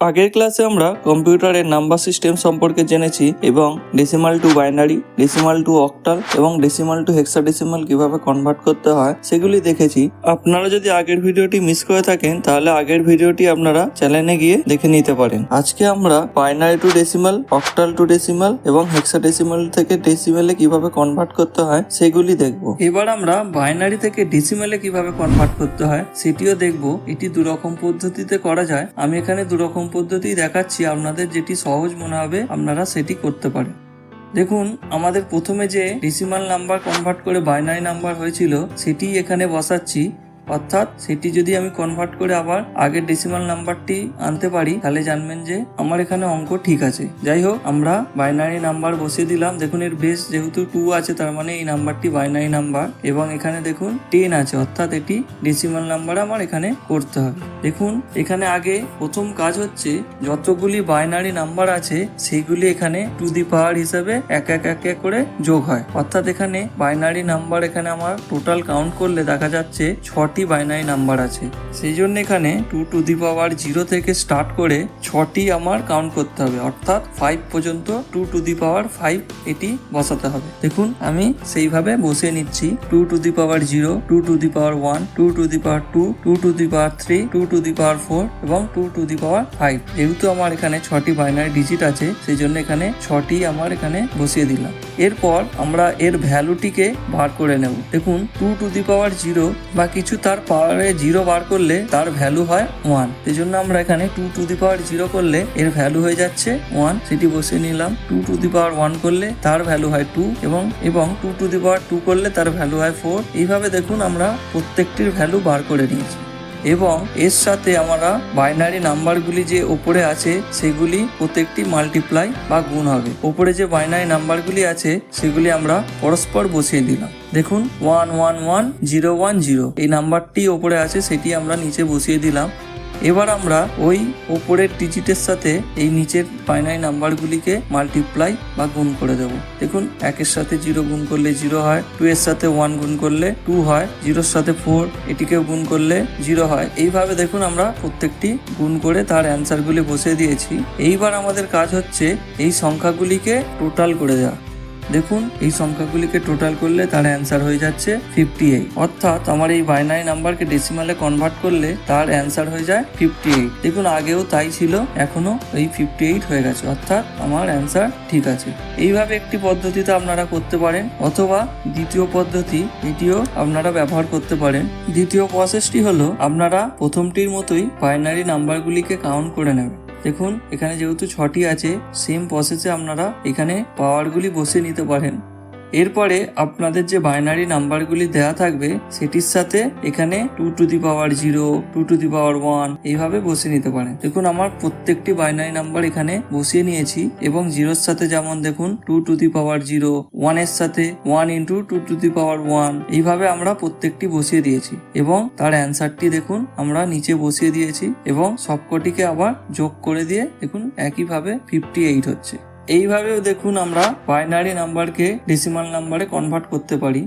আগের ক্লাসে আমরা কম্পিউটারের নাম্বার সিস্টেম সম্পর্কে জেনেছি এবং decimal to binary decimal to octal এবং ডেসিমাল টু হেক্সাডেসিমাল কীভাবে কনভার্ট করতে হয় সেগুলি দেখেছি। আপনারা যদি আগের ভিডিওটি মিস করে থাকেন, তাহলে আগের ভিডিওটি আপনারা চ্যানেলে গিয়ে দেখে নিতে পারেন। আজকে আমরা binary to decimal octal to decimal এবং হেক্সা হেক্সাডেসিমাল থেকে ডেসিমালে কীভাবে কনভার্ট করতে হয় সেগুলি দেখব। এবার আমরা বাইনারি থেকে ডেসিমালে কীভাবে কনভার্ট করতে হয় সেটিও দেখব। এটি দুরকম পদ্ধতিতে করা যায়। আমি এখানে দুরকম পদ্ধতি দেখাচ্ছি, আপনাদের যেটি সহজ মনে হবে, আপনারা সেটি করতে পারে দেখুন, আমাদের প্রথমে যে ডিসিমাল নাম্বার কনভার্ট করে বাইনারি নাম্বার হয়েছিল সেটি এখানে বসাচ্ছি। অর্থাৎ সেটি যদি আমি কনভার্ট করে আবার আগের ডেসিমাল নাম্বারটি আনতে পারি, তাহলে জানবেন যে আমার এখানে অঙ্ক ঠিক আছে। যাই হোক, আমরা বাইনারি নাম্বার বসিয়ে দিলাম। দেখুন, এর বেস যেহেতু টু আছে, তার মানে এই নাম্বারটি বাইনারি নাম্বার এবং এখানে দেখুন টেন আছে, অর্থাৎ এটি ডেসিমাল নাম্বার আমার এখানে করতে হবে। দেখুন, এখানে আগে প্রথম কাজ হচ্ছে, যতগুলি বাইনারি নাম্বার আছে, সেইগুলি এখানে টু দি পাওয়ার হিসাবে এক এক এক এক করে যোগ হয়। অর্থাৎ এখানে বাইনারি নাম্বার এখানে আমার টোটাল কাউন্ট করলে দেখা যাচ্ছে ছটি বাইনারি নাম্বার আছে। সেই জন্য এখানে two to the power zero থেকে স্টার্ট করে ছটি আমার কাউন্ট করতে হবে। অর্থাৎ ফাইভ পর্যন্ত two to the power five এটি বসাতে হবে। দেখুন, আমি সেইভাবে বসিয়ে নিচ্ছি। Two to the power zero two to the power one two to the power two two to the power three two to the power four এবং two to the power five যেহেতু আমার এখানে ছটি বাইনারি ডিজিট আছে, সেই জন্য এখানে ছটি আমার এখানে বসিয়ে দিলাম। এরপর আমরা এর ভ্যালুটিকে বার করে নেব। দেখুন two to the power zero বা কিছু তার পাওয়ারে জিরো বার করলে তার ভ্যালু হয় ওয়ান এই জন্য আমরা এখানে two to the power zero করলে এর ভ্যালু হয়ে যাচ্ছে ওয়ান সেটি বসিয়ে নিলাম। Two to the power one করলে তার ভ্যালু হয় টু এবং এবং two to the power two করলে তার ভ্যালু হয় ফোর এইভাবে দেখুন আমরা প্রত্যেকটির ভ্যালু বার করে নিয়েছি। এবং এর সাথে আমরা বাইনারি নাম্বারগুলি যে উপরে আছে, সেগুলি প্রত্যেকটি মাল্টিপ্লাই বা গুণ হবে। উপরে যে বাইনারি নাম্বারগুলি আছে, সেগুলি আমরা পরস্পর বসিয়ে দিলাম। দেখুন one one one zero one zero এই নাম্বারটি ওপরে আছে, সেটি আমরা নিচে বসিয়ে দিলাম। এবার আমরা ওই ওপরের ডিজিটের সাথে এই নিচের বাইনারি নাম্বারগুলিকে মাল্টিপ্লাই বা গুণ করে দেব। দেখুন, একের সাথে জিরো গুণ করলে জিরো হয় টু এর সাথে ওয়ান গুণ করলে টু হয় জিরোর সাথে ফোর এটিকেও গুণ করলে জিরো হয়। এইভাবে দেখুন আমরা প্রত্যেকটি গুণ করে তার অ্যান্সারগুলি বসিয়ে দিয়েছি। এইবার আমাদের কাজ হচ্ছে এই সংখ্যাগুলিকে টোটাল করে দেওয়া। দেখুন, এই সংখ্যাগুলিকে টোটাল করলে তার অ্যান্সার হয়ে যাচ্ছে ফিফটি এইট অর্থাৎ আমার এই বাইনারি নাম্বারকে ডেসিমালে কনভার্ট করলে তার অ্যান্সার হয়ে যায় ফিফটি এইট দেখুন, আগেও তাই ছিল, এখনও এই ফিফটি এইট হয়ে গেছে, অর্থাৎ আমার অ্যান্সার ঠিক আছে। এইভাবে একটি পদ্ধতিতে আপনারা করতে পারেন, অথবা দ্বিতীয় পদ্ধতি, এটিও আপনারা ব্যবহার করতে পারেন। দ্বিতীয় প্রসেসটি হলো, আপনারা প্রথমটির মতোই বাইনারি নাম্বারগুলিকে কাউন্ট করে নেবেন। দেখুন এখানে যেহেতু ছটি আছে সেম প্রসেসে আপনারা এখানে পাওয়ারগুলি বসিয়ে নিতে পারেন। এরপরে আপনাদের যে বাইনারি নাম্বারগুলি দেয়া থাকবে, সেটির সাথে এখানে two to the power zero two to the power one এইভাবে বসিয়ে নিতে পারেন। দেখুন, আমার প্রত্যেকটি বাইনারি নাম্বার এখানে বসিয়ে নিয়েছি এবং জিরোর সাথে যেমন দেখুন two to the power zero ওয়ানের সাথে one into two to the power one এইভাবে আমরা প্রত্যেকটি বসিয়ে দিয়েছি এবং তার অ্যান্সারটি দেখুন, আমরা নিচে বসিয়ে দিয়েছি এবং সবকটিকে আবার যোগ করে দিয়ে দেখুন, একইভাবে ফিফটি এইট হচ্ছে। এইভাবেও দেখুন আমরা বাইনারি নাম্বারকে ডেসিমাল নাম্বারে কনভার্ট করতে পারি।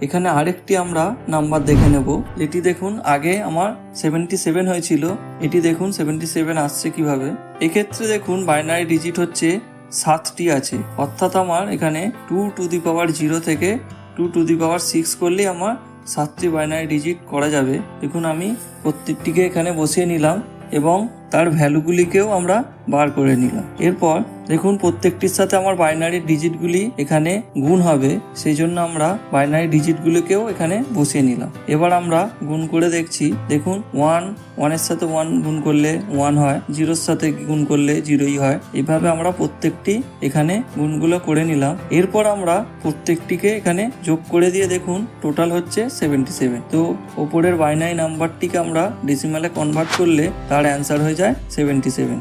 এখানে আরেকটি আমরা নাম্বার দেখে নেব। এটি দেখুন, আগে আমার সেভেন্টি সেভেন হয়েছিল, এটি দেখুন সেভেন্টি সেভেন আসছে কীভাবে। এক্ষেত্রে দেখুন বাইনারি ডিজিট হচ্ছে সাতটি আছে। অর্থাৎ আমার এখানে two to the power zero থেকে two to the power six করলেই আমার সাতটি বাইনারি ডিজিট করা যাবে। দেখুন, আমি প্রত্যেকটিকে এখানে বসিয়ে নিলাম এবং তার ভ্যালুগুলিকেও আমরা বার করে নিলাম। এরপর দেখুন প্রত্যেকটির সাথে আমার বাইনারি ডিজিটগুলি এখানে গুণ হবে, সেই জন্য আমরা বাইনারি ডিজিটগুলোকেও এখানে বসিয়ে নিলাম। এবার আমরা গুণ করে দেখছি, দেখুন ওয়ান ওয়ানের সাথে ওয়ান গুণ করলে ওয়ান হয় জিরোর সাথে গুণ করলে জিরোই হয়। এভাবে আমরা প্রত্যেকটি এখানে গুণগুলো করে নিলাম। এরপর আমরা প্রত্যেকটিকে এখানে যোগ করে দিয়ে দেখুন টোটাল হচ্ছে সেভেন্টি সেভেন তো ওপরের বাইনারি নাম্বারটিকে আমরা ডেসিমালে কনভার্ট করলে তার অ্যান্সার হয়ে যায় সেভেন্টি সেভেন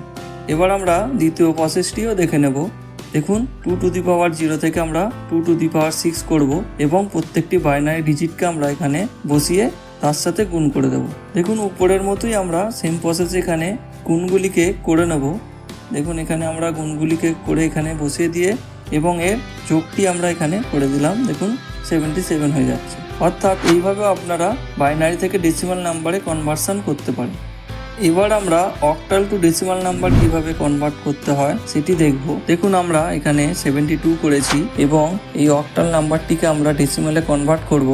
এবার আমরা দ্বিতীয় প্রসেসটিও দেখে নেব। দেখুন two to the power zero থেকে আমরা two to the power six করব এবং প্রত্যেকটি বাইনারি ডিজিটকে আমরা এখানে বসিয়ে তার সাথে গুণ করে দেব। দেখুন, উপরের মতোই আমরা সেম প্রসেস এখানে গুণগুলিকে করে নেব। দেখুন, এখানে আমরা গুণগুলিকে করে এখানে বসিয়ে দিয়ে এবং এর যোগটি আমরা এখানে করে দিলাম। দেখুন সেভেন্টি সেভেন হয়ে যাচ্ছে। অর্থাৎ এইভাবে আপনারা বাইনারি থেকে ডেসিমাল নাম্বারে কনভার্সন করতে পারেন। এবার আমরা অক্টাল টু ডেসিমাল নাম্বার কীভাবে কনভার্ট করতে হয় সেটি দেখব। দেখুন আমরা এখানে সেভেন্টি টু করেছি এবং এই অক্টাল নাম্বারটিকে আমরা ডেসিমালে কনভার্ট করব।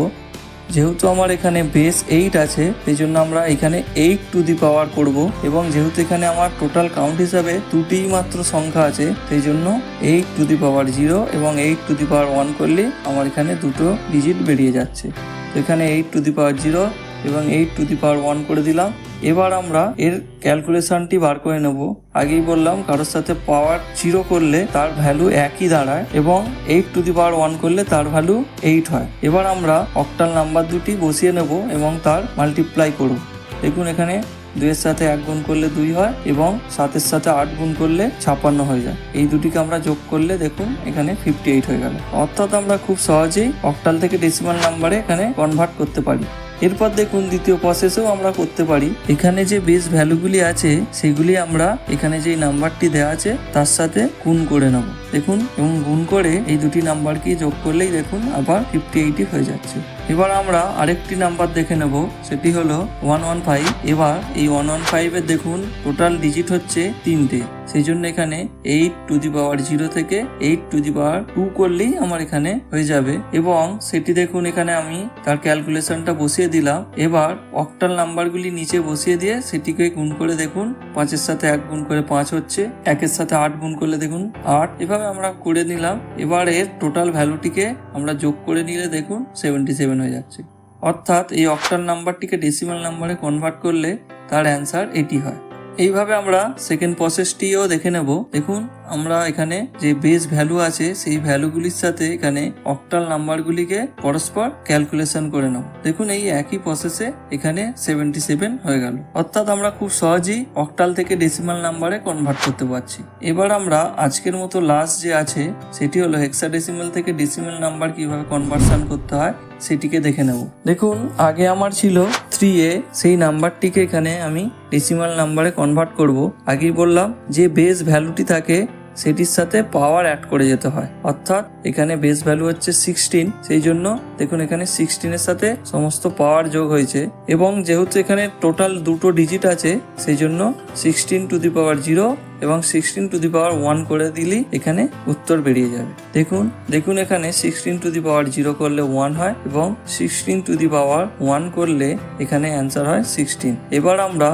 যেহেতু আমার এখানে বেস এইট আছে সেই জন্য আমরা এখানে এইট টু দি পাওয়ার করব এবং যেহেতু এখানে আমার টোটাল কাউন্ট হিসাবে দুটিই মাত্র সংখ্যা আছে সেই জন্য eight to the power zero এবং eight to the power one করলে আমার এখানে দুটো ডিজিট বেরিয়ে যাচ্ছে। তো এখানে eight to the power zero এবং eight to the power one করে দিলাম। এবার আমরা এর ক্যালকুলেশনটি বার করে নেব। আগেই বললাম কারোর সাথে পাওয়ার জিরো করলে তার ভ্যালু একই দাঁড়ায় এবং eight to the power one করলে তার ভ্যালু এইট হয়। এবার আমরা অক্টাল নাম্বার দুটি বসিয়ে নেব এবং তার মাল্টিপ্লাই করব। দেখুন এখানে দুইয়ের সাথে এক গুণ করলে দুই হয় এবং সাতের সাথে আট গুণ করলে ছাপ্পান্ন হয়ে যায়। এই দুটিকে আমরা যোগ করলে দেখুন এখানে ফিফটি এইট হয়ে গেল। অর্থাৎ আমরা খুব সহজেই অক্টাল থেকে ডেসিমাল নাম্বারে এখানে কনভার্ট করতে পারি। এরপর দেখুন দ্বিতীয় প্রসেসেও আমরা করতে পারি। এখানে যে বেস ভ্যালুগুলি আছে, সেগুলি আমরা এখানে যে নাম্বারটি দেওয়া আছে, তার সাথে গুণ করে নেব। দেখুন, এবং গুণ করে এই দুটি নাম্বারকে যোগ করলেই দেখুন আবার ফিফটি এইটি হয়ে যাচ্ছে। এবার আমরা আরেকটি নাম্বার দেখে নেব, সেটি হলো ওয়ান ওয়ান ফাইভ। এবার এই ওয়ান ওয়ান ফাইভের দেখুন, টোটাল ডিজিট হচ্ছে তিনটে। সেই জন্য এখানে eight to the power zero থেকে eight to the power two করলেই আমার এখানে হয়ে যাবে। এবং সেটি দেখুন, এখানে আমি তার ক্যালকুলেশনটা বসিয়ে দিলাম। এবার অক্টাল নাম্বারগুলি নিচে বসিয়ে দিয়ে সেটিকে গুণ করে দেখুন, পাঁচের সাথে এক গুণ করে পাঁচ হচ্ছে, একের সাথে আট গুণ করলে দেখুন আট। এভাবে আমরা করে নিলাম। এবার এর টোটাল ভ্যালুটিকে আমরা যোগ করে নিলে দেখুন, সেভেন্টি সেভেন হয়ে যাচ্ছে। অর্থাৎ এই অক্টাল নাম্বারটিকে ডেসিমাল নাম্বারে কনভার্ট করলে তার অ্যান্সার এটি হয়। এইভাবে আমরা সেকেন্ড প্রসেসটিও দেখে নেব। দেখুন আমরা এখানে যে বেস ভ্যালু আছে, সেই ভ্যালুগুলির সাথে এখানে অক্টাল নাম্বারগুলিকে পরস্পর ক্যালকুলেশন করে নেব দেখুন, এই একই প্রসেসে এখানে সেভেন্টি সেভেন হয়ে গেল। অর্থাৎ আমরা খুব সহজেই অক্টাল থেকে ডেসিমাল নাম্বারে কনভার্ট করতে পারছি। এবার আমরা আজকের মতো লাস্ট যে আছে, সেটি হলো হেক্সাডেসিমাল থেকে ডেসিমাল নাম্বার কীভাবে কনভার্সন করতে হয়, সেটিকে দেখে নেব। দেখুন, আগে আমার ছিল থ্রি এ, সেই নাম্বারটিকে এখানে আমি ডেসিমাল নাম্বারে কনভার্ট করব। আগেই বললাম, যে বেস ভ্যালুটি থাকে সেটির সাথে পাওয়ার অ্যাড করে যেতে হয়। অর্থাৎ এখানে বেস ভ্যালু হচ্ছে সিক্সটিন সেই জন্য দেখুন এখানে সিক্সটিনের সাথে সমস্ত পাওয়ার যোগ হয়েছে এবং যেহেতু এখানে টোটাল দুটো ডিজিট আছে, সেই জন্য sixteen to the power zero এবং sixteen to the power one করে দিলেই এখানে উত্তর বেরিয়ে যাবে। দেখুন দেখুন এখানে sixteen to the power zero করলে ওয়ান হয় এবং sixteen to the power one করলে এখানে অ্যান্সার হয় সিক্সটিন এবার আমরা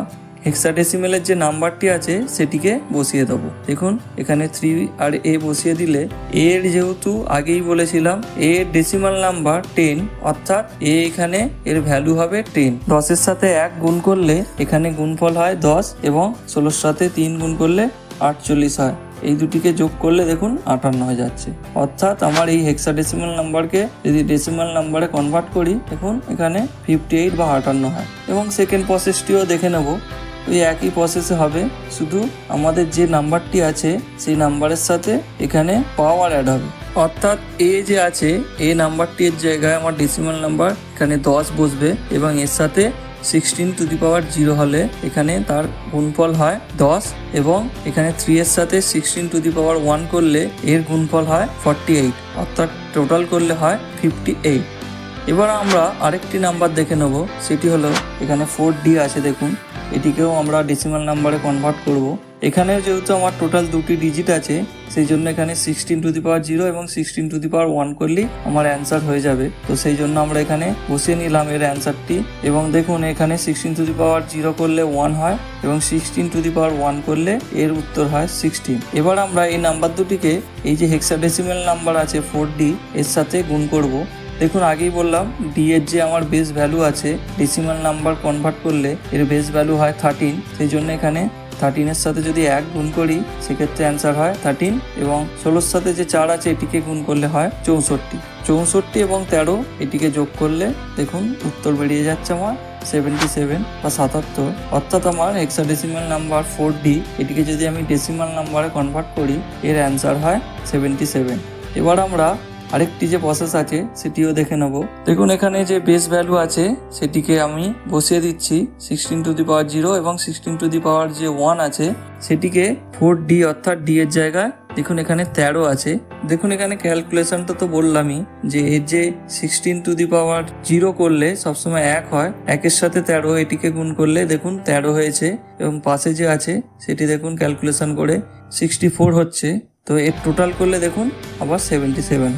হেক্সাডেসিমেলের যে নাম্বারটি আছে, সেটিকে বসিয়ে দেবো। দেখুন, এখানে থ্রি আর এ বসিয়ে দিলে এর যেহেতু আগেই বলেছিলাম এর ডেসিমাল নাম্বার টেন অর্থাৎ এ এখানে এর ভ্যালু হবে টেন দশের সাথে এক গুণ করলে এখানে গুণফল হয় দশ এবং ষোলোর সাথে তিন গুণ করলে আটচল্লিশ হয়। এই দুটিকে যোগ করলে দেখুন, আটান্ন হয়ে যাচ্ছে। অর্থাৎ আমার এই হেক্সাডেসিমাল নাম্বারকে যদি ডেসিমাল নাম্বারে কনভার্ট করি, দেখুন, এখানে ফিফটি এইট বা আটান্ন হয়। এবং সেকেন্ড প্রসেসটিও দেখে নেব। ওই একই প্রসেসে হবে। শুধু আমাদের যে নাম্বারটি আছে, সেই নাম্বারের সাথে এখানে পাওয়ার অ্যাড হবে। অর্থাৎ এ যে আছে, এ নাম্বারটির জায়গায় আমার ডেসিমাল নাম্বার এখানে দশ বসবে এবং এর সাথে sixteen to the power zero হলে এখানে তার গুণফল হয় দশ এবং এখানে থ্রি এর সাথে sixteen to the power one করলে এর গুণফল হয় ফর্টি এইট অর্থাৎ টোটাল করলে হয় ফিফটি এইট এবার আমরা আরেকটি নাম্বার দেখে নেব, সেটি হলো এখানে ফোর ডি আছে দেখুন। এটিকেও আমরা ডেসিমাল নাম্বারে কনভার্ট করব। এখানেও যেহেতু আমার টোটাল দুটি ডিজিট আছে সেই জন্য এখানে sixteen to the power zero এবং sixteen to the power one করলেই আমার অ্যান্সার হয়ে যাবে। তো সেই জন্য আমরা এখানে বসিয়ে নিলাম এর অ্যান্সারটি এবং দেখুন, এখানে sixteen to the power zero করলে ওয়ান হয় এবং sixteen to the power one করলে এর উত্তর হয় সিক্সটিন এবার আমরা এই নাম্বার দুটিকে, এই যে হেক্সাডেসিমাল নাম্বার আছে ফোর ডি এর সাথে গুণ করব। দেখুন, আগেই বললাম ডি এর যে আমার বেস ভ্যালু আছে ডেসিমাল নাম্বার কনভার্ট করলে এর বেস ভ্যালু হয় থার্টিন সেই জন্য এখানে থার্টিনের সাথে যদি এক গুণ করি, সেক্ষেত্রে অ্যান্সার হয় থার্টিন এবং ষোলোর সাথে যে চার আছে, এটিকে গুণ করলে হয় চৌষট্টি। চৌষট্টি এবং তেরো এটিকে যোগ করলে, দেখুন, উত্তর বেরিয়ে যাচ্ছে আমার সেভেন্টি সেভেন বা সাতাত্তর। অর্থাৎ আমার হেক্সাডেসিমাল নাম্বার ফোর ডি এটিকে যদি আমি ডেসিমাল নাম্বারে কনভার্ট করি, এর অ্যান্সার হয় সেভেন্টি সেভেন এবার আমরা আরেকটি যে প্রসেস আছে, সেটিও দেখে নেব। দেখুন, এখানে যে বেস ভ্যালু আছে, সেটিকে আমি বসিয়ে দিচ্ছি। Sixteen to the power zero এবং সিক্সটিন টু দি পাওয়ার যে ওয়ান আছে, সেটিকে ফোর ডি অর্থাৎ ডি এর জায়গায়, দেখুন এখানে তেরো আছে। দেখুন, এখানে ক্যালকুলেশনটা তো বললামই যে এর যে sixteen to the power zero করলে সবসময় এক হয়, একের সাথে তেরো এটিকে গুণ করলে দেখুন তেরো হয়েছে এবং পাশে যে আছে, সেটি দেখুন ক্যালকুলেশন করে সিক্সটি ফোর হচ্ছে। তো এর টোটাল করলে দেখুন আবার সেভেন্টি সেভেন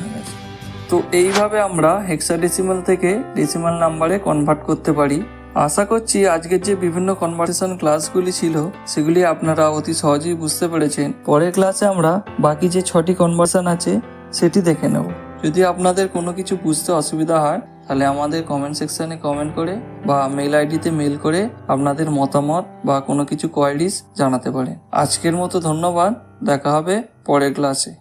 তো এইভাবে আমরা হেক্সাডেসিমাল থেকে ডেসিমাল নাম্বারে কনভার্ট করতে পারি। আশা করছি আজকের যে বিভিন্ন কনভার্সেশন ক্লাসগুলি ছিল, সেগুলি আপনারা অতি সহজেই বুঝতে পেরেছেন। পরের ক্লাসে আমরা বাকি যে ছটি কনভার্সন আছে, সেটি দেখে নেব। যদি আপনাদের কোনো কিছু বুঝতে অসুবিধা হয়, তাহলে আমাদের কমেন্ট সেকশনে কমেন্ট করে বা মেল আইডিতে মেল করে আপনাদের মতামত বা কোনো কিছু কোয়ারিজ জানাতে পারেন। আজকের মতো ধন্যবাদ, দেখা হবে পরের ক্লাসে